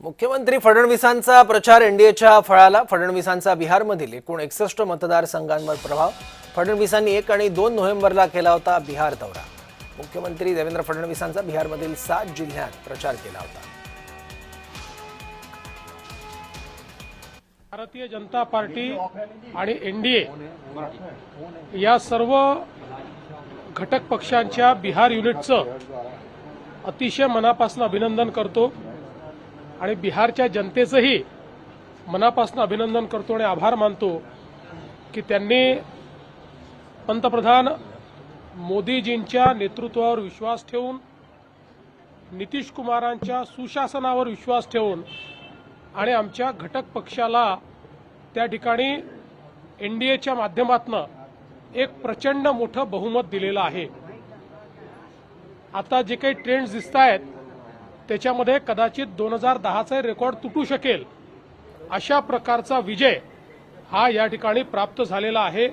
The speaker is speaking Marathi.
मुख्यमंत्री फडणवीसांचा प्रचार एनडीएच्या फळाला फडणवीसांचा बिहारमधील एकूण एकसष्ट मतदारसंघांवर प्रभाव. फडणवीसांनी एक आणि दोन नोव्हेंबरला केला होता बिहार दौरा. मुख्यमंत्री देवेंद्र फडणवीसांचा बिहारमधील सात जिल्ह्यात प्रचार केला होता. भारतीय जनता पार्टी आणि एनडीए या सर्व घटक पक्षांच्या बिहार युनिटचं अतिशय मनापासून अभिनंदन करतो. आणि बिहारच्या जनतेचंही मनापासून अभिनंदन करतो आणि आभार मानतो की त्यांनी पंतप्रधान मोदीजींच्या नेतृत्वावर विश्वास ठेवून नितीश कुमारांच्या सुशासनावर विश्वास ठेवून आणि आमच्या घटक पक्षाला त्या ठिकाणी एनडीएच्या माध्यमातून एक प्रचंड मोठं बहुमत दिलेलं आहे. आता जे काही ट्रेंड्स दिसत आहेत त्याच्यामध्ये कदाचित दोन हजार दहाचा रेकॉर्ड तुटू शकेल. अशा प्रकारचा विजय हा या ठिकाणी प्राप्त झालेला आहे.